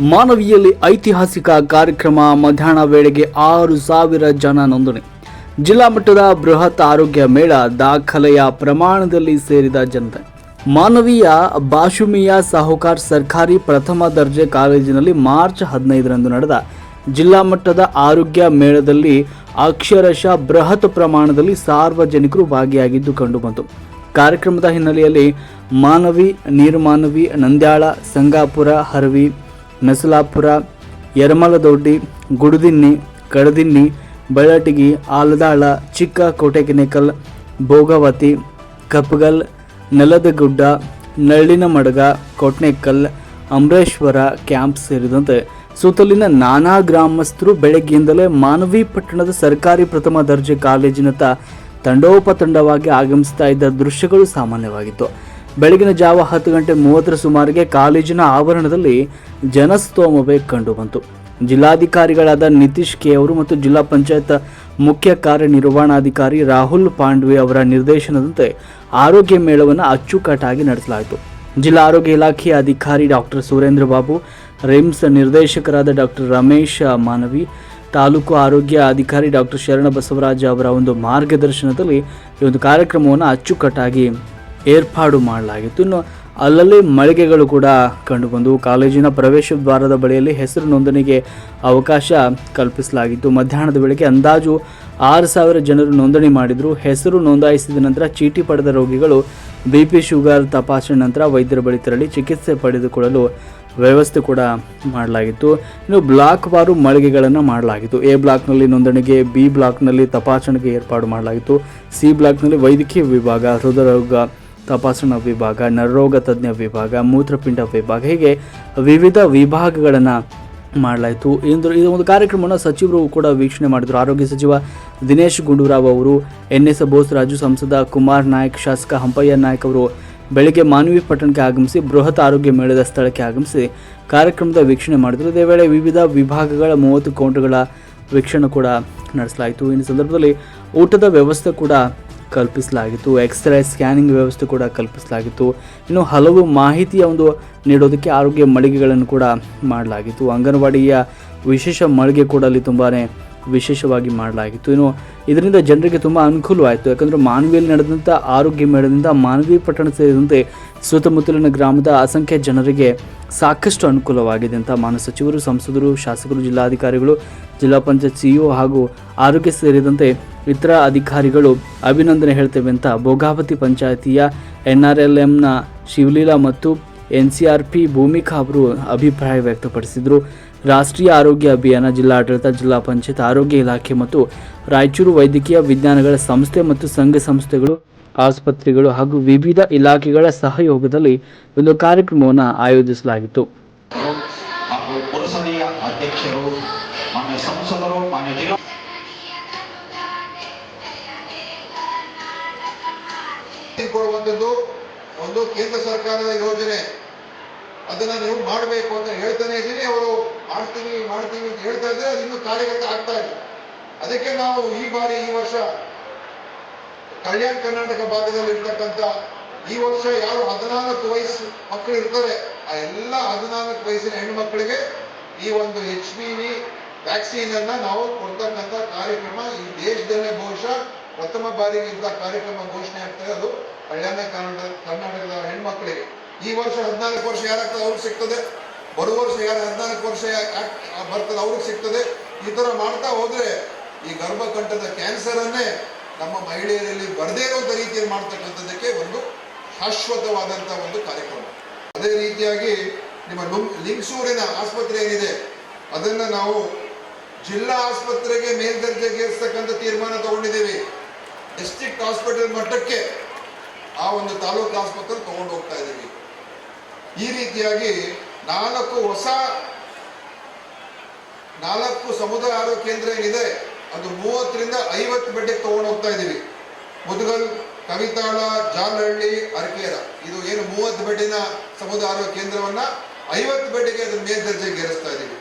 ಮಾನವಿಯಲ್ಲಿ ಐತಿಹಾಸಿಕ ಕಾರ್ಯಕ್ರಮ ಮಧ್ಯಾಹ್ನ ವೇಳೆಗೆ ಆರು ಸಾವಿರ ಜನ ನೋಂದಣಿ. ಜಿಲ್ಲಾ ಮಟ್ಟದ ಬೃಹತ್ ಆರೋಗ್ಯ ಮೇಳ ದಾಖಲೆಯ ಪ್ರಮಾಣದಲ್ಲಿ ಸೇರಿದ ಜನತೆ. ಮಾನವೀಯ ಬಾಶುಮಿಯ ಸಾಹುಕಾರ್ ಸರ್ಕಾರಿ ಪ್ರಥಮ ದರ್ಜೆ ಕಾಲೇಜಿನಲ್ಲಿ ಮಾರ್ಚ್ ಹದಿನೈದರಂದು ನಡೆದ ಜಿಲ್ಲಾ ಮಟ್ಟದ ಆರೋಗ್ಯ ಮೇಳದಲ್ಲಿ ಅಕ್ಷರಶಃ ಬೃಹತ್ ಪ್ರಮಾಣದಲ್ಲಿ ಸಾರ್ವಜನಿಕರು ಭಾಗಿಯಾಗಿದ್ದು ಕಂಡುಬಂತು. ಕಾರ್ಯಕ್ರಮದ ಹಿನ್ನೆಲೆಯಲ್ಲಿ ಮಾನವಿ, ನೀರ್ಮಾನವಿ, ನಂದ್ಯಾಳ, ಸಂಗಾಪುರ, ಹರವಿ ನಸಲಾಪುರ ಯರಮಲದೊಡ್ಡಿ, ಗುಡುದಿನ್ನಿ, ಕಡದಿನ್ನಿ ಬೆಳಟಗಿ ಆಲದಾಳ ಚಿಕ್ಕ ಕೋಟೆಕೆನೆಕಲ್ ಭೋಗವತಿ ನೆಲದ ಗುಡ್ಡ ನಳ್ಳಿನ ಮಡಗ ಕೊಟ್ನೆಕಲ್ ಅಮರೇಶ್ವರ ಕ್ಯಾಂಪ್ ಸೇರಿದಂತೆ ಸುತ್ತಲಿನ ನಾನಾ ಗ್ರಾಮಸ್ಥರು ಬೆಳಗ್ಗೆಯಿಂದಲೇ ಮಾನವಿ ಪಟ್ಟಣದ ಸರ್ಕಾರಿ ಪ್ರಥಮ ದರ್ಜೆ ಕಾಲೇಜಿನತ್ತ ತಂಡೋಪತಂಡವಾಗಿ ಆಗಮಿಸ್ತಾ ಇದ್ದ ದೃಶ್ಯಗಳು ಸಾಮಾನ್ಯವಾಗಿತ್ತು. ಬೆಳಗಿನ ಜಾವ ಹತ್ತು ಗಂಟೆ ಮೂವತ್ತರ ಸುಮಾರಿಗೆ ಕಾಲೇಜಿನ ಆವರಣದಲ್ಲಿ ಜನಸ್ತೋಮವೇ ಕಂಡುಬಂತು. ಜಿಲ್ಲಾಧಿಕಾರಿಗಳಾದ ನಿತೀಶ್ ಕೆ ಅವರು ಮತ್ತು ಜಿಲ್ಲಾ ಪಂಚಾಯತ್ ಮುಖ್ಯ ಕಾರ್ಯನಿರ್ವಹಣಾಧಿಕಾರಿ ರಾಹುಲ್ ಪಾಂಡ್ವೆ ಅವರ ನಿರ್ದೇಶನದಂತೆ ಆರೋಗ್ಯ ಮೇಳವನ್ನು ಅಚ್ಚುಕಟ್ಟಾಗಿ ನಡೆಸಲಾಯಿತು. ಜಿಲ್ಲಾ ಆರೋಗ್ಯ ಇಲಾಖೆಯ ಅಧಿಕಾರಿ ಡಾಕ್ಟರ್ ಸುರೇಂದ್ರ ಬಾಬು, ರಿಮ್ಸ್ ನಿರ್ದೇಶಕರಾದ ಡಾಕ್ಟರ್ ರಮೇಶ್ ಮಾನವಿ, ತಾಲೂಕು ಆರೋಗ್ಯ ಅಧಿಕಾರಿ ಡಾಕ್ಟರ್ ಶರಣ ಬಸವರಾಜ ಅವರ ಒಂದು ಮಾರ್ಗದರ್ಶನದಲ್ಲಿ ಈ ಒಂದು ಕಾರ್ಯಕ್ರಮವನ್ನು ಅಚ್ಚುಕಟ್ಟಾಗಿ ಏರ್ಪಾಡು ಮಾಡಲಾಗಿತ್ತು. ಇನ್ನು ಅಲ್ಲಲ್ಲಿ ಮಳಿಗೆಗಳು ಕೂಡ ಕಂಡುಬಂದು ಕಾಲೇಜಿನ ಪ್ರವೇಶ ದ್ವಾರದ ಬಳಿಯಲ್ಲಿ ಹೆಸರು ನೋಂದಣಿಗೆ ಅವಕಾಶ ಕಲ್ಪಿಸಲಾಗಿತ್ತು. ಮಧ್ಯಾಹ್ನದ ವೇಳೆಗೆ ಅಂದಾಜು ಆರು ಸಾವಿರ ಜನರು ನೋಂದಣಿ ಮಾಡಿದರು. ಹೆಸರು ನೋಂದಾಯಿಸಿದ ನಂತರ ಚೀಟಿ ಪಡೆದ ರೋಗಿಗಳು ಬಿ ಪಿ ಶುಗರ್ ತಪಾಸಣೆ ನಂತರ ವೈದ್ಯರ ಬಳಿ ತೆರಳಿ ಚಿಕಿತ್ಸೆ ಪಡೆದುಕೊಳ್ಳಲು ವ್ಯವಸ್ಥೆ ಕೂಡ ಮಾಡಲಾಗಿತ್ತು. ಇನ್ನು ಬ್ಲಾಕ್ ವಾರು ಮಳಿಗೆಗಳನ್ನು ಮಾಡಲಾಗಿತ್ತು. ಎ ಬ್ಲಾಕ್ನಲ್ಲಿ ನೋಂದಣಿಗೆ, ಬಿ ಬ್ಲಾಕ್ನಲ್ಲಿ ತಪಾಸಣೆಗೆ ಏರ್ಪಾಡು ಮಾಡಲಾಗಿತ್ತು. ಸಿ ಬ್ಲಾಕ್ನಲ್ಲಿ ವೈದ್ಯಕೀಯ ವಿಭಾಗ ಹೃದಯರೋಗ ತಪಾಸಣಾ ವಿಭಾಗ ನರರೋಗ ತಜ್ಞ ವಿಭಾಗ, ಮೂತ್ರಪಿಂಡ ವಿಭಾಗ, ಹೀಗೆ ವಿವಿಧ ವಿಭಾಗಗಳನ್ನು ಮಾಡಲಾಯಿತು. ಇಂದು ಇದು ಒಂದು ಕಾರ್ಯಕ್ರಮವನ್ನು ಸಚಿವರು ಕೂಡ ವೀಕ್ಷಣೆ ಮಾಡಿದರು. ಆರೋಗ್ಯ ಸಚಿವ ದಿನೇಶ್ ಗುಂಡೂರಾವ್ ಅವರು, ಎನ್ ಎಸ್ ಬೋಸರಾಜು ಸಂಸದ ಕುಮಾರ್ ನಾಯಕ್, ಶಾಸಕ ಹಂಪಯ್ಯ ನಾಯಕ್ ಅವರು ಬೆಳಿಗ್ಗೆ ಮಾನವಿ ಪಟ್ಟಣಕ್ಕೆ ಆಗಮಿಸಿ ಬೃಹತ್ ಆರೋಗ್ಯ ಮೇಳದ ಸ್ಥಳಕ್ಕೆ ಆಗಮಿಸಿ ಕಾರ್ಯಕ್ರಮದ ವೀಕ್ಷಣೆ ಮಾಡಿದರು. ಇದೇ ವೇಳೆ ವಿವಿಧ ವಿಭಾಗಗಳ ಮೂವತ್ತು ಕೌಂಟರ್ಗಳ ವೀಕ್ಷಣೆ ಕೂಡ ನಡೆಸಲಾಯಿತು. ಈ ಸಂದರ್ಭದಲ್ಲಿ ಊಟದ ವ್ಯವಸ್ಥೆ ಕೂಡ ಕಲ್ಪಿಸಲಾಗಿತ್ತು. ಎಕ್ಸ್ರೇ ಸ್ಕ್ಯಾನಿಂಗ್ ವ್ಯವಸ್ಥೆ ಕೂಡ ಕಲ್ಪಿಸಲಾಗಿತ್ತು. ಇನ್ನು ಹಲವು ಮಾಹಿತಿಯ ಒಂದು ನೀಡೋದಕ್ಕೆ ಆರೋಗ್ಯ ಮಳಿಗೆಗಳನ್ನು ಕೂಡ ಮಾಡಲಾಗಿತ್ತು. ಅಂಗನವಾಡಿಯ ವಿಶೇಷ ಮಳಿಗೆ ಕೂಡ ಅಲ್ಲಿ ತುಂಬಾ ವಿಶೇಷವಾಗಿ ಮಾಡಲಾಗಿತ್ತು. ಇನ್ನು ಇದರಿಂದ ಜನರಿಗೆ ತುಂಬ ಅನುಕೂಲವಾಯಿತು. ಯಾಕಂದರೆ ಮಾನವಿಯಲ್ಲಿ ನಡೆದಂಥ ಆರೋಗ್ಯ ಮೇಳದಿಂದ ಮಾನವಿ ಪಟ್ಟಣ ಸೇರಿದಂತೆ ಸುತ್ತಮುತ್ತಲಿನ ಗ್ರಾಮದ ಅಸಂಖ್ಯ ಜನರಿಗೆ ಸಾಕಷ್ಟು ಅನುಕೂಲವಾಗಿದೆ ಅಂತ ಮಾನ ಸಚಿವರು, ಸಂಸದರು, ಶಾಸಕರು, ಜಿಲ್ಲಾಧಿಕಾರಿಗಳು, ಜಿಲ್ಲಾ ಪಂಚಾಯತ್ ಸಿಇಒ ಹಾಗೂ ಆರೋಗ್ಯ ಸೇರಿದಂತೆ ಇತರ ಅಧಿಕಾರಿಗಳು ಅಭಿನಂದನೆ ಹೇಳ್ತೇವೆ ಅಂತ ಭೋಗಾವತಿ ಪಂಚಾಯತಿಯ ಎನ್ ಆರ್ ಎಲ್ ಎಂನ ಶಿವಲೀಲಾ ಮತ್ತು N C R P Bhoomika ಅವರು ಅಭಿಪ್ರಾಯ ವ್ಯಕ್ತಪಡಿಸಿದರು. ರಾಷ್ಟ್ರೀಯ ಆರೋಗ್ಯ ಅಭಿಯಾನ ಜಿಲ್ಲಾಡಳಿತ ಜಿಲ್ಲಾ ಪಂಚಾಯತ್ ಆರೋಗ್ಯ ಇಲಾಖೆ ಮತ್ತು ರಾಯಚೂರು ವೈದ್ಯಕೀಯ ವಿಜ್ಞಾನಗಳ ಸಂಸ್ಥೆ ಮತ್ತು ಸಂಘ ಸಂಸ್ಥೆಗಳು ಆಸ್ಪತ್ರೆಗಳು ಹಾಗೂ ವಿವಿಧ ಇಲಾಖೆಗಳ ಸಹಯೋಗದಲ್ಲಿ ಒಂದು ಕಾರ್ಯಕ್ರಮವನ್ನು ಆಯೋಜಿಸಲಾಗಿತ್ತು. ಹಾಗೂ ಪುರಸಭೆಯ ಅಧ್ಯಕ್ಷರು ಮಾನ್ಯ ಸಂಸದರು ಮಾನ್ಯ ಜಿಲ್ಲಾ ಕೊಡುವಂಥದ್ದು ಒಂದು ಕೇಂದ್ರ ಸರ್ಕಾರದ ಯೋಜನೆ. ಅದನ್ನ ನೀವು ಮಾಡಬೇಕು ಅಂತ ಹೇಳ್ತಾನೆ ಇದ್ದೀನಿ ಅವರು ಮಾಡ್ತೀವಿ ಮಾಡ್ತೀವಿ ಅಂತ ಹೇಳ್ತಾ ಇದ್ರೆ ಅದು ಕಾರ್ಯಗತ ಆಗ್ತಾ ಇಲ್ಲ. ಅದಕ್ಕೆ ನಾವು ಈ ಬಾರಿ ಈ ವರ್ಷ ಕಲ್ಯಾಣ ಕರ್ನಾಟಕ ಭಾಗದಲ್ಲಿ ಇರ್ತಕ್ಕಂಥ ಈ ವರ್ಷ ಯಾರು ಹದಿನಾಲ್ಕು ವಯಸ್ಸು ಮಕ್ಕಳು ಇರ್ತಾರೆ, ಆ ಎಲ್ಲ ಹದಿನಾಲ್ಕು ವಯಸ್ಸಿನ ಹೆಣ್ಣು ಈ ಒಂದು ಎಚ್ ಪಿ ವಿ ವ್ಯಾಕ್ಸಿನ್ ಅನ್ನ ನಾವು ಕೊಡ್ತಕ್ಕಂಥ ಕಾರ್ಯಕ್ರಮ ಈ ದೇಶದಲ್ಲೇ ಬಹುಶಃ ಪ್ರಥಮ ಬಾರಿಗೆ ಇಂಥ ಕಾರ್ಯಕ್ರಮ ಘೋಷಣೆ ಆಗ್ತಾ ಅದು ಕಲ್ಯಾಣ ಕರ್ನಾಟಕ ಕರ್ನಾಟಕದ ಹೆಣ್ಮಕ್ಳಿಗೆ ಈ ವರ್ಷ ಹದಿನಾಲ್ಕು ವರ್ಷ ಯಾರಾಗ್ತದೆ ಅವ್ರಿಗೆ ಸಿಗ್ತದೆ. ಬರುವ ವರ್ಷ ಯಾರು ಹದಿನಾಲ್ಕು ವರ್ಷ ಬರ್ತದೆ ಅವ್ರಿಗೆ ಸಿಗ್ತದೆ. ಈ ಥರ ಮಾಡ್ತಾ ಹೋದರೆ ಈ ಗರ್ಭಕಂಠದ ಕ್ಯಾನ್ಸರನ್ನೇ ನಮ್ಮ ಮಹಿಳೆಯರಲ್ಲಿ ಬರದೇ ಇರುವಂಥ ರೀತಿಯಲ್ಲಿ ಮಾಡ್ತಕ್ಕಂಥದ್ದಕ್ಕೆ ಒಂದು ಶಾಶ್ವತವಾದಂಥ ಒಂದು ಕಾರ್ಯಕ್ರಮ. ಅದೇ ರೀತಿಯಾಗಿ ನಿಮ್ಮ ಲಿಂಗಸೂರಿನ ಆಸ್ಪತ್ರೆ ಏನಿದೆ, ಅದನ್ನು ನಾವು ಜಿಲ್ಲಾ ಆಸ್ಪತ್ರೆಗೆ ಮೇಲ್ದರ್ಜೆಗೇರಿಸ್ತಕ್ಕಂಥ ತೀರ್ಮಾನ ತಗೊಂಡಿದ್ದೀವಿ. ಡಿಸ್ಟ್ರಿಕ್ಟ್ ಹಾಸ್ಪಿಟಲ್ ಮಟ್ಟಕ್ಕೆ ಆ ಒಂದು ತಾಲೂಕು ಆಸ್ಪತ್ರೆ ತಗೊಂಡು ಹೋಗ್ತಾ ಇದ್ದೀವಿ. ಈ ರೀತಿಯಾಗಿ ನಾಲ್ಕು ಹೊಸ, ನಾಲ್ಕು ಸಮುದಾಯ ಆರೋಗ್ಯ ಕೇಂದ್ರ ಏನಿದೆ, ಅದು ಮೂವತ್ತರಿಂದ ಐವತ್ತು ಬೆಡ್ಗೆ ತಗೊಂಡು ಹೋಗ್ತಾ ಇದ್ದೀವಿ. ಮುದುಗಲ್, ಕವಿತಾಳ, ಜಾಲಹಳ್ಳಿ, ಅರಕೇರ. ಇದು ಏನು ಮೂವತ್ತು ಬೆಡ್ಡಿನ ಸಮುದಾಯ ಆರೋಗ್ಯ ಕೇಂದ್ರವನ್ನ ಐವತ್ತು ಬೆಡ್ಗೆ ಅದನ್ನು ಮೇಲ್ದರ್ಜೆಗೆ ಏರಿಸ್ತಾ ಇದ್ದೀವಿ.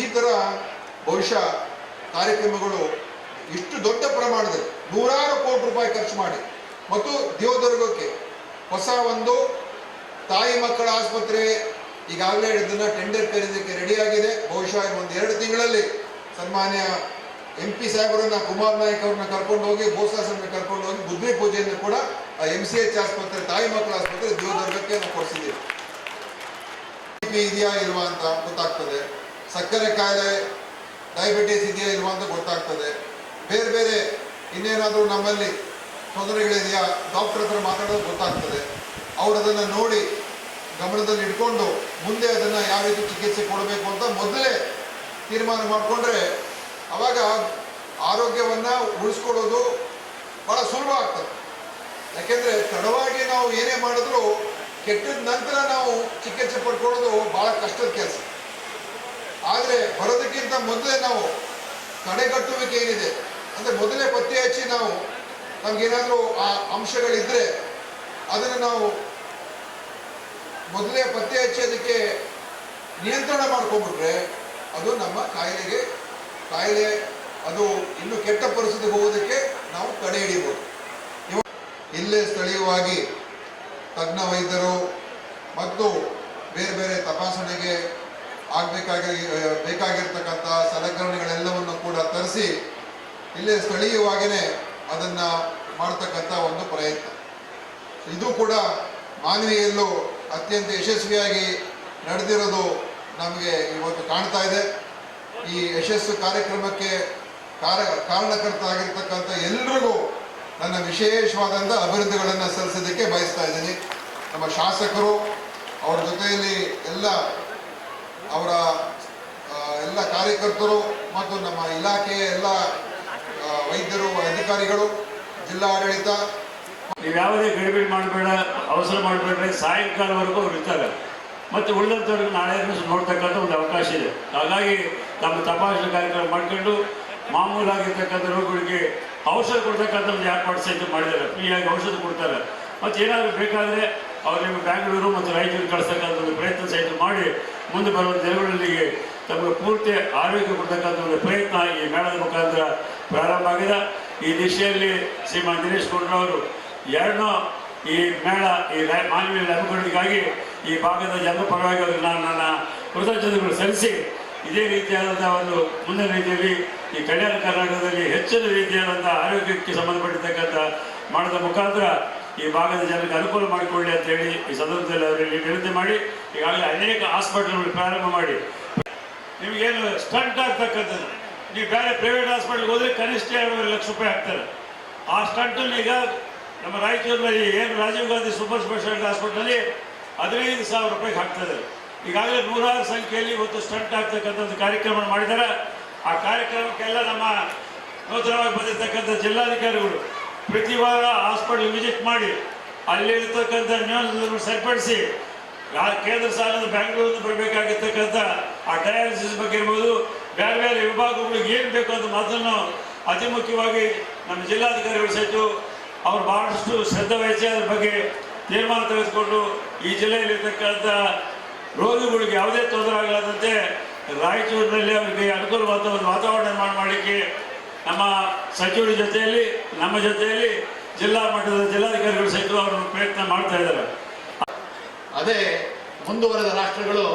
ಈ ತರ ಬಹುಶಃ ಕಾರ್ಯಕ್ರಮಗಳು ಇಷ್ಟು ದೊಡ್ಡ ಪ್ರಮಾಣದಲ್ಲಿ ನೂರಾರು ಕೋಟಿ ರೂಪಾಯಿ ಖರ್ಚು ಮಾಡಿ. ಮತ್ತು ದೇವದುರ್ಗಕ್ಕೆ ಹೊಸ ಒಂದು ತಾಯಿ ಮಕ್ಕಳ ಆಸ್ಪತ್ರೆ ಈಗಾಗಲೇ ಇದನ್ನ ಟೆಂಡರ್ ಕರೆಯೋದಕ್ಕೆ ರೆಡಿಯಾಗಿದೆ ಬಹುಶಃ ಒಂದು ಎರಡು ತಿಂಗಳಲ್ಲಿ ಸನ್ಮಾನ್ಯ ಎಂ ಪಿ ಸಾಹೇಬರನ್ನ, ಕುಮಾರ್ ನಾಯಕ್ ಅವ್ರನ್ನ ಕರ್ಕೊಂಡು ಹೋಗಿ ಬೋಸಾಸನ್ನ ಕರ್ಕೊಂಡು ಹೋಗಿ ಬುದ್ಧಿ ಪೂಜೆಯನ್ನು ಕೂಡ ಎಂ ಸಿ ಎಚ್ ಆಸ್ಪತ್ರೆ, ತಾಯಿ ಮಕ್ಕಳ ಆಸ್ಪತ್ರೆ ದೇವದುರ್ಗಕ್ಕೆ ನಾವು ಕೊಡಿಸಿದ್ದೀವಿ. ಇದೆಯಾ ಇಲ್ವಾ ಅಂತ ಗೊತ್ತಾಗ್ತದೆ. ಸಕ್ಕರೆ ಕಾಯಿಲೆ ಡಯಾಬಿಟಿಸ್ ಇದೆಯಾ ಇಲ್ವಾ ಅಂತ ಗೊತ್ತಾಗ್ತದೆ. ಬೇರೆ ಬೇರೆ ಇನ್ನೇನಾದರೂ ನಮ್ಮಲ್ಲಿ ತೊಂದರೆಗಳಿದೆಯಾ? ಡಾಕ್ಟರ್ ಹತ್ರ ಮಾತಾಡೋದು ಗೊತ್ತಾಗ್ತದೆ. ಅವರದನ್ನು ನೋಡಿ ಗಮನದಲ್ಲಿ ಇಟ್ಕೊಂಡು ಮುಂದೆ ಅದನ್ನು ಯಾವ ರೀತಿ ಚಿಕಿತ್ಸೆ ಕೊಡಬೇಕು ಅಂತ ಮೊದಲೇ ತೀರ್ಮಾನ ಮಾಡಿಕೊಂಡ್ರೆ ಆವಾಗ ಆರೋಗ್ಯವನ್ನು ಉಳಿಸ್ಕೊಳ್ಳೋದು ಭಾಳ ಸುಲಭ ಆಗ್ತದೆ. ಯಾಕೆಂದರೆ ತಡವಾಗಿ ನಾವು ಏನೇ ಮಾಡಿದ್ರು ಕೆಟ್ಟದ ನಂತರ ನಾವು ಚಿಕಿತ್ಸೆ ಪಡ್ಕೊಳ್ಳೋದು ಭಾಳ ಕಷ್ಟದ ಕೆಲಸ. ಆದರೆ ಬರೋದಕ್ಕಿಂತ ಮೊದಲೇ ನಾವು ತಡೆಗಟ್ಟುವಿಕೆ ಏನಿದೆ, ಅಂದರೆ ಮೊದಲೇ ಪತ್ತೆ ಹಚ್ಚಿ ನಾವು ನಮಗೇನಾದರೂ ಆ ಅಂಶಗಳಿದ್ದರೆ ಅದನ್ನು ನಾವು ಮೊದಲೇ ಪತ್ತೆ ಹಚ್ಚಿ ಅದಕ್ಕೆ ನಿಯಂತ್ರಣ ಮಾಡ್ಕೊಂಡ್ಬಿಟ್ರೆ ಅದು ನಮ್ಮ ಕಾಯಿಲೆಗೆ ಕಾಯಿಲೆ, ಅದು ಇನ್ನು ಕೆಟ್ಟ ಪರಿಸ್ಥಿತಿ ಹೋಗೋದಕ್ಕೆ ನಾವು ತಡೆ ಹಿಡಿಬೋದು. ಇಲ್ಲೇ ಸ್ಥಳೀಯವಾಗಿ ತಜ್ಞ ವೈದ್ಯರು ಮತ್ತು ಬೇರೆ ಬೇರೆ ತಪಾಸಣೆಗೆ ಆಗಬೇಕಾಗಿ, ಬೇಕಾಗಿರ್ತಕ್ಕಂಥ ಸಲಕರಣೆಗಳೆಲ್ಲವನ್ನು ಕೂಡ ತರಿಸಿ ಇಲ್ಲೇ ಸ್ಥಳೀಯವಾಗಿಯೇ ಅದನ್ನು ಮಾಡ್ತಕ್ಕಂಥ ಒಂದು ಪ್ರಯತ್ನ. ಇದು ಕೂಡ ಮಾನವೀಯಲ್ಲೂ ಅತ್ಯಂತ ಯಶಸ್ವಿಯಾಗಿ ನಡೆದಿರೋದು ನಮಗೆ ಇವತ್ತು ಕಾಣ್ತಾ ಇದೆ. ಈ ಯಶಸ್ಸು ಕಾರ್ಯಕ್ರಮಕ್ಕೆ ಕಾರ ಕಾರಣಕರ್ತ ಆಗಿರ್ತಕ್ಕಂಥ ಎಲ್ರಿಗೂ ನನ್ನ ವಿಶೇಷವಾದಂಥ ಅಭಿವೃದ್ಧಿಗಳನ್ನು ಸಲ್ಲಿಸೋದಕ್ಕೆ ಬಯಸ್ತಾ ಇದ್ದೀನಿ. ನಮ್ಮ ಶಾಸಕರು, ಅವರ ಜೊತೆಯಲ್ಲಿ ಎಲ್ಲ ಅವರ ಎಲ್ಲ ಕಾರ್ಯಕರ್ತರು ಮತ್ತು ನಮ್ಮ ಇಲಾಖೆಯ ಎಲ್ಲ ವೈದ್ಯರು, ಅಧಿಕಾರಿಗಳು ಜಿಲ್ಲಾ ಆಡಳಿತ ನೀವು ಯಾವುದೇ ಗಡಿಬಿಡಿ ಮಾಡಬೇಡ, ಅವಸರ ಮಾಡಬೇಡ್ರಿ, ಸಾಯಂಕಾಲವರೆಗೂ ಅವ್ರು ಇರ್ತಾರೆ. ಮತ್ತು ಉಳಿದಂಥವ್ರಿಗೆ ನಾಳೆ ನೋಡ್ತಕ್ಕಂಥ ಒಂದು ಅವಕಾಶ ಇದೆ. ಹಾಗಾಗಿ ತಮ್ಮ ತಪಾಸಣೆ ಕಾರ್ಯಕ್ರಮ ಮಾಡ್ಕೊಂಡು ಮಾಮೂಲಾಗಿರ್ತಕ್ಕಂಥ ರೋಗಗಳಿಗೆ ಔಷಧ ಕೊಡ್ತಕ್ಕಂಥ ಒಂದು ಏರ್ಪಾಡು ಸಹಿತ ಮಾಡಿದ್ದಾರೆ. ಫ್ರೀಯಾಗಿ ಔಷಧ ಕೊಡ್ತಾರೆ. ಮತ್ತು ಏನಾದರೂ ಬೇಕಾದರೆ ಅವ್ರು ನಿಮಗೆ ಬ್ಯಾಂಗ್ಳೂರು ಮತ್ತು ರಾಯಚೂರು ಕಳಿಸ್ತಕ್ಕಂಥ ಒಂದು ಪ್ರಯತ್ನ ಸಹಿತ ಮಾಡಿ ಮುಂದೆ ಬರುವ ದಿನಗಳಲ್ಲಿ ತಮಗೆ ಪೂರ್ತಿ ಆರೋಗ್ಯ ಕೊಡ್ತಕ್ಕಂಥ ಒಂದು ಪ್ರಯತ್ನ ಈ ಮೇಳದ ಮುಖಾಂತರ ಪ್ರಾರಂಭ ಆಗಿದೆ. ಈ ದಿಶೆಯಲ್ಲಿ ಶ್ರೀಮಾನ್ ದಿನೇಶ್ ಗುಂಡ್ರವರು ಎರಡನ್ನೂ ಈ ಮೇಳ, ಈ ಮಾನವೀಯ ಅಭಿವೃದ್ಧಿಗಾಗಿ ಈ ಭಾಗದ ಜನರ ಪರವಾಗಿ ಅದನ್ನು ನಾನು ನನ್ನ ಕೃತಜ್ಞತೆಗಳು ಸಲ್ಲಿಸಿ, ಇದೇ ರೀತಿಯಾದಂಥ ಒಂದು ಮುಂದಿನ ರೀತಿಯಲ್ಲಿ ಈ ಕಲ್ಯಾಣ ಕರ್ನಾಟಕದಲ್ಲಿ ಹೆಚ್ಚಿನ ರೀತಿಯಾದಂಥ ಆರೋಗ್ಯಕ್ಕೆ ಸಂಬಂಧಪಟ್ಟಿರ್ತಕ್ಕಂಥ ಮಾಡೋದ ಮುಖಾಂತರ ಈ ಭಾಗದ ಜನರಿಗೆ ಅನುಕೂಲ ಮಾಡಿಕೊಳ್ಳಿ ಅಂತೇಳಿ ಈ ಸಂದರ್ಭದಲ್ಲಿ ಅವರಲ್ಲಿ ವಿನಂತಿ ಮಾಡಿ, ಈಗಾಗಲೇ ಅನೇಕ ಹಾಸ್ಪಿಟಲ್ಗಳು ಪ್ರಾರಂಭ ಮಾಡಿ. ನಿಮಗೇನು ಸ್ಟಂಟ್ ಆಗ್ತಕ್ಕಂಥದ್ದು? ನೀವು ಬೇರೆ ಪ್ರೈವೇಟ್ ಹಾಸ್ಪಿಟಲ್ಗೆ ಹೋದರೆ ಕನಿಷ್ಠ ಎರಡೂವರೆ ಲಕ್ಷ ರೂಪಾಯಿ ಆಗ್ತಾರೆ ಆ ಸ್ಟಂಟಲ್ಲಿ ಈಗ ನಮ್ಮ ರಾಯಚೂರಿನಲ್ಲಿ ಏನು ರಾಜೀವ್ ಗಾಂಧಿ ಸೂಪರ್ ಸ್ಪೆಷಾಲಿಟಿ ಹಾಸ್ಪಿಟಲಲ್ಲಿ ಹದಿನೈದು ಸಾವಿರ ರೂಪಾಯಿಗೆ ಹಾಕ್ತದೆ ಈಗಾಗಲೇ ನೂರಾರು ಸಂಖ್ಯೆಯಲ್ಲಿ ಇವತ್ತು ಸ್ಟಂಟ್ ಆಗ್ತಕ್ಕಂಥ ಒಂದು ಕಾರ್ಯಕ್ರಮ ಮಾಡಿದ್ದಾರೆ. ಆ ಕಾರ್ಯಕ್ರಮಕ್ಕೆಲ್ಲ ನಮ್ಮ ನೂತನವಾಗಿ ಬಂದಿರತಕ್ಕಂಥ ಜಿಲ್ಲಾಧಿಕಾರಿಗಳು ಪ್ರತಿ ವಾರ ಹಾಸ್ಪಿಟಲ್ ವಿಸಿಟ್ ಮಾಡಿ ಅಲ್ಲಿರ್ತಕ್ಕಂಥ ನ್ಯೂಸ್ ಸರಿಪಡಿಸಿ ರಾ- ಕೇಂದ್ರ ಸಾಲದ ಬ್ಯಾಂಕ್ಗಳಿಂದ ಬರಬೇಕಾಗಿರ್ತಕ್ಕಂಥ ಆ ಡಯಾಲಿಸಿಸ್ ಬಗ್ಗೆ ಇರ್ಬೋದು, ಬೇರೆ ಬೇರೆ ವಿಭಾಗಗಳಿಗೆ ಏನು ಬೇಕು ಅಂತ ಮಾತನ್ನು ಅತಿ ಮುಖ್ಯವಾಗಿ ನಮ್ಮ ಜಿಲ್ಲಾಧಿಕಾರಿಗಳು ಸಹಿತ ಅವರು ಬಹಳಷ್ಟು ಶ್ರದ್ಧ ವಹಿಸಿ ಅದ್ರ ಬಗ್ಗೆ ತೀರ್ಮಾನ ತೆಗೆದುಕೊಂಡು ಈ ಜಿಲ್ಲೆಯಲ್ಲಿರ್ತಕ್ಕಂಥ ರೋಗಿಗಳಿಗೆ ಯಾವುದೇ ತೊಂದರೆ ಆಗಲಾದಂತೆ ರಾಯಚೂರಿನಲ್ಲಿ ಅವರಿಗೆ ಅನುಕೂಲವಾದ ಒಂದು ವಾತಾವರಣ ನಿರ್ಮಾಣ ಮಾಡಲಿಕ್ಕೆ ನಮ್ಮ ಸಚಿವರ ಜೊತೆಯಲ್ಲಿ, ನಮ್ಮ ಜೊತೆಯಲ್ಲಿ ಜಿಲ್ಲಾ ಮಟ್ಟದ ಜಿಲ್ಲಾಧಿಕಾರಿಗಳು ಸಹಿತ ಅವರು ಪ್ರಯತ್ನ ಮಾಡ್ತಾ ಇದ್ದಾರೆ. ಅದೇ ಮುಂದುವರೆದ ರಾಷ್ಟ್ರಗಳು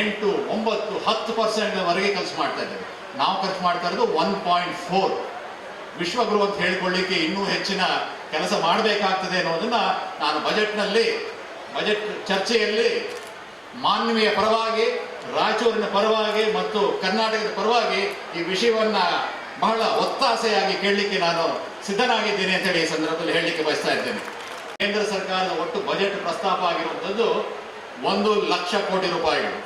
ಎಂಟು, ಒಂಬತ್ತು, ಹತ್ತು ಪರ್ಸೆಂಟ್ವರೆಗೆ ಖರ್ಚು ಮಾಡ್ತಾ ಇದ್ದೇವೆ. ನಾವು ಖರ್ಚು ಮಾಡ್ತಾ ಇರೋದು ಒನ್ ಪಾಯಿಂಟ್ ಫೋರ್ ವಿಶ್ವಗುರು ಅಂತ ಹೇಳ್ಕೊಳ್ಳಿಕ್ಕೆ ಇನ್ನೂ ಹೆಚ್ಚಿನ ಕೆಲಸ ಮಾಡಬೇಕಾಗ್ತದೆ ಅನ್ನೋದನ್ನ ನಾನು ಬಜೆಟ್ನಲ್ಲಿ, ಬಜೆಟ್ ಚರ್ಚೆಯಲ್ಲಿ ಮಾನವೀಯ ಪರವಾಗಿ, ರಾಯಚೂರಿನ ಪರವಾಗಿ ಮತ್ತು ಕರ್ನಾಟಕದ ಪರವಾಗಿ ಈ ವಿಷಯವನ್ನ ಬಹಳ ಒತ್ತಾಸೆಯಾಗಿ ಕೇಳಲಿಕ್ಕೆ ನಾನು ಸಿದ್ಧನಾಗಿದ್ದೇನೆ ಅಂತೇಳಿ ಈ ಸಂದರ್ಭದಲ್ಲಿ ಹೇಳಲಿಕ್ಕೆ ಬಯಸ್ತಾ ಇದ್ದೇನೆ. ಕೇಂದ್ರ ಸರ್ಕಾರದ ಒಟ್ಟು ಬಜೆಟ್ ಪ್ರಸ್ತಾಪ ಆಗಿರುವಂಥದ್ದು ಒಂದು ಲಕ್ಷ ಕೋಟಿ ರೂಪಾಯಿಗಳು.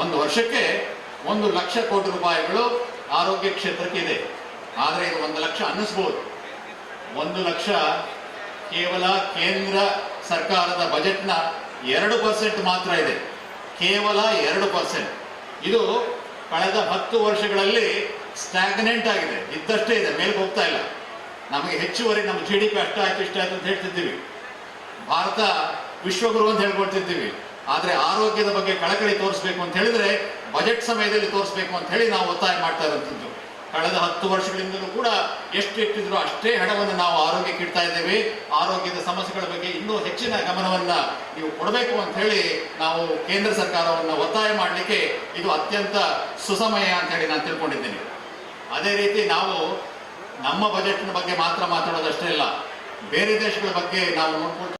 ಒಂದು ವರ್ಷಕ್ಕೆ ಒಂದು ಲಕ್ಷ ಕೋಟಿ ರೂಪಾಯಿಗಳು ಆರೋಗ್ಯ ಕ್ಷೇತ್ರಕ್ಕೆ ಇದೆ. ಆದರೆ ಇದು ಒಂದು ಲಕ್ಷ ಅನ್ನಿಸ್ಬೋದು. ಒಂದು ಲಕ್ಷ ಕೇವಲ ಕೇಂದ್ರ ಸರ್ಕಾರದ ಬಜೆಟ್ನ ಎರಡು ಪರ್ಸೆಂಟ್ ಮಾತ್ರ ಇದೆ. ಕೇವಲ ಎರಡು ಪರ್ಸೆಂಟ್. ಇದು ಕಳೆದ ಹತ್ತು ವರ್ಷಗಳಲ್ಲಿ ಸ್ಟ್ಯಾಗ್ನೆಂಟ್ ಆಗಿದೆ. ಇದ್ದಷ್ಟೇ ಇದೆ ಮೇಲೆ ಹೋಗ್ತಾ ಇಲ್ಲ. ನಮಗೆ ಹೆಚ್ಚುವರಿ ನಮ್ಮ ಜಿ ಡಿ ಪಿ ಅಷ್ಟಾಯಿತು ಇಷ್ಟ ಆಯ್ತು ಅಂತ ಹೇಳ್ತಿದ್ದೀವಿ. ಭಾರತ ವಿಶ್ವಗುರು ಅಂತ ಹೇಳ್ಕೊಡ್ತಿದ್ದೀವಿ ಆದರೆ ಆರೋಗ್ಯದ ಬಗ್ಗೆ ಕಳಕಳಿ ತೋರಿಸ್ಬೇಕು ಅಂತ ಹೇಳಿದ್ರೆ ಬಜೆಟ್ ಸಮಯದಲ್ಲಿ ತೋರಿಸ್ಬೇಕು ಅಂತ ಹೇಳಿ ನಾವು ಒತ್ತಾಯ ಮಾಡ್ತಾ ಇರುವಂಥದ್ದು ಕಳೆದ ಹತ್ತು ವರ್ಷಗಳಿಂದಲೂ ಕೂಡ ಎಷ್ಟು ಇಟ್ಟಿದ್ರು ಅಷ್ಟೇ ಹಣವನ್ನು ನಾವು ಆರೋಗ್ಯಕ್ಕೆ ಇಡ್ತಾ ಇದ್ದೇವೆ. ಆರೋಗ್ಯದ ಸಮಸ್ಯೆಗಳ ಬಗ್ಗೆ ಇನ್ನೂ ಹೆಚ್ಚಿನ ಗಮನವನ್ನ ನೀವು ಕೊಡಬೇಕು ಅಂತ ಹೇಳಿ ನಾವು ಕೇಂದ್ರ ಸರ್ಕಾರವನ್ನು ಒತ್ತಾಯ ಮಾಡಲಿಕ್ಕೆ ಇದು ಅತ್ಯಂತ ಸುಸಮಯ ಅಂತ ಹೇಳಿ ನಾನು ತಿಳ್ಕೊಂಡಿದ್ದೇನೆ. ಅದೇ ರೀತಿ ನಾವು ನಮ್ಮ ಬಜೆಟ್ನ ಬಗ್ಗೆ ಮಾತ್ರ ಮಾತಾಡೋದಷ್ಟೇ ಇಲ್ಲ ಬೇರೆ ದೇಶಗಳ ಬಗ್ಗೆ ನಾವು ನೋಡ್ಕೊಂಡು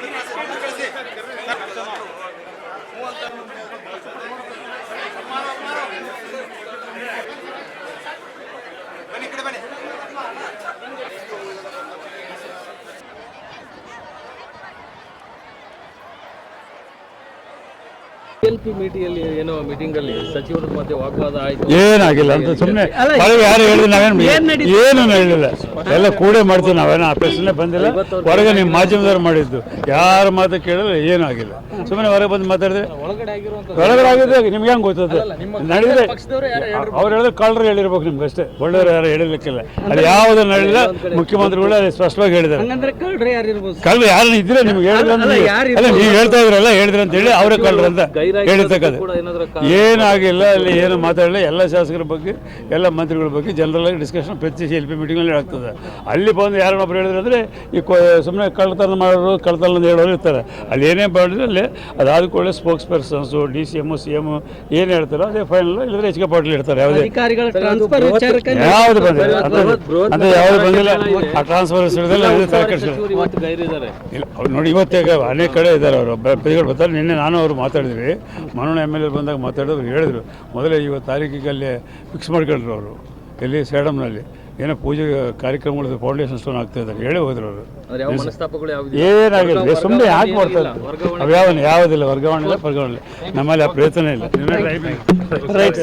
ಪಿ ಮೀಟಿಯಲ್ಲಿ ಏನೋ ಮೀಟಿಂಗ್ ಅಲ್ಲಿ ಸಚಿವರ ಮಧ್ಯೆ ವಾಗ್ವಾದ ಆಯ್ತು. ಏನಾಗಿಲ್ಲ ಅಂತ ಸುಮ್ಮನೆ ಯಾರು ಹೇಳಿದ್ರು ನಾವೇನು ಏನು ಹೇಳಿಲ್ಲ ಎಲ್ಲ ಕೂಡೇ ಮಾಡ್ತೀವಿ ನಾವೇನು ಆ ಪ್ರಶ್ನೆ ಬಂದಿಲ್ಲ. ಹೊರಗೆ ನಿಮ್ಮ ಮಾಧ್ಯಮದವ್ರು ಮಾಡಿದ್ದು. ಯಾರ ಮಾತು ಕೇಳಿದ್ರೆ ಏನೂ ಆಗಿಲ್ಲ. ಸುಮ್ಮನೆ ಹೊರಗೆ ಬಂದು ಮಾತಾಡಿದ್ರೆ ಒಳಗಡೆ ಆಗಿದ್ರೆ ನಿಮ್ಗೆ ಹೆಂಗ್ ಗೊತ್ತದ? ನಡೆದ್ರೆ. ಅವ್ರು ಹೇಳಿದ್ರೆ ಕಳ್ಳರು ಹೇಳಿರ್ಬೇಕು ನಿಮ್ಗೆ ಅಷ್ಟೇ. ಒಳ್ಳೆಯವ್ರು ಯಾರು ಹೇಳಿರ್ಲಿಕ್ಕಿಲ್ಲ. ಅಲ್ಲಿ ಯಾವುದು ನಡೆದಿಲ್ಲ ಮುಖ್ಯಮಂತ್ರಿಗಳು ಅದೇ ಸ್ಪಷ್ಟವಾಗಿ ಹೇಳಿದ್ದಾರೆ. ಕಳ್ಳರು ಯಾರು ಇದ್ರೆ ನಿಮ್ಗೆ ಹೇಳಿದ್ರೆ ನೀವು ಹೇಳ್ತಾ ಇದ್ರಲ್ಲ ಹೇಳಿದ್ರೆ ಅಂತ ಹೇಳಿ ಅವರೇ ಕಳ್ಳರು ಅಂತ. ಏನಾದ್ರು ಏನಾಗಿಲ್ಲ ಅಲ್ಲಿ ಏನು ಮಾತಾಡಲಿಲ್ಲ ಎಲ್ಲ ಶಾಸಕರ ಬಗ್ಗೆ ಎಲ್ಲ ಮಂತ್ರಿಗಳ ಬಗ್ಗೆ ಜನರಲ್ ಆಗಿ ಡಿಸ್ಕಷನ್ ಪ್ರತಿ ಎಲ್ ಪಿ ಮೀಟಿಂಗಲ್ಲಿ ಆಗ್ತದೆ. ಅಲ್ಲಿ ಬಂದು ಯಾರನ್ನೊಬ್ರು ಹೇಳಿದ್ರೆ ಅಂದರೆ ಈ ಸುಮ್ಮನೆ ಕಳ್ಳತನ ಮಾಡೋರು ಕಳ್ತನ ಅಂತ ಹೇಳೋರು ಇರ್ತಾರೆ. ಅಲ್ಲಿ ಏನೇ ಮಾಡಿದ್ರೆ ಅಲ್ಲಿ ಅದಾದ ಕೂಡಲೇ spokespersons D C M C M ಏನು ಹೇಳ್ತಾರೋ ಅದೇ ಫೈನಲ್ ಇಲ್ಲದ್ರೆ ಎಚ್ ಕೆ ಪಾಟೀಲ್ ಇರ್ತಾರೆ. ಯಾವುದೇ ಯಾವ್ದು ಬಂದಿಲ್ಲ. ಬೃಹತ್- ಯಾವ್ದು ಬಂದಿಲ್ಲ. ಇದೆ. ಆ ಟ್ರಾನ್ಸ್ಫರ್ ಇಲ್ಲ ಅವ್ರು ನೋಡಿ ಇವತ್ತೇ ಅನೇಕ ಕಡೆ ಇದ್ದಾರೆ ಅವರು. ಪ್ರತಿಗಳು ಬರ್ತಾರೆ. ನಿನ್ನೆ ನಾನು ಅವರು ಮಾತಾಡಿದ್ವಿ. ಮನೋಣ ಎಂ ಎಲ್ ಎ ಬಂದಾಗ ಮಾತಾಡಿದ್ರು ಹೇಳಿದರು ಮೊದಲೇ ಇವತ್ತು ತಾರೀಕಿಗೆ ಫಿಕ್ಸ್ ಮಾಡ್ಕೊಂಡ್ರು ಅವರು. ಎಲ್ಲಿ? ಸೇಡಮ್ನಲ್ಲಿ ಏನೋ ಪೂಜೆ ಕಾರ್ಯಕ್ರಮಗಳು ಫೌಂಡೇಶನ್ ಸ್ಟೋನ್ ಆಗ್ತಾ ಇದ್ದಾರೆ. ಹೇಳಿ ಹೋದ್ರು ಅವರು. ಏನಾಗಿಲ್ಲ. ಸುಮ್ಮನೆ ಯಾಕೆ ಮಾಡ್ತಾ ಇಲ್ಲ ಅವು ಯಾವ ಯಾವುದಿಲ್ಲ ವರ್ಗಾವಣೆ ಇಲ್ಲ ವರ್ಗಾವಣೆ ಇಲ್ಲ. ನಮ್ಮಲ್ಲಿ ಆ ಪ್ರಯತ್ನ ಇಲ್ಲ. ರೈಟ್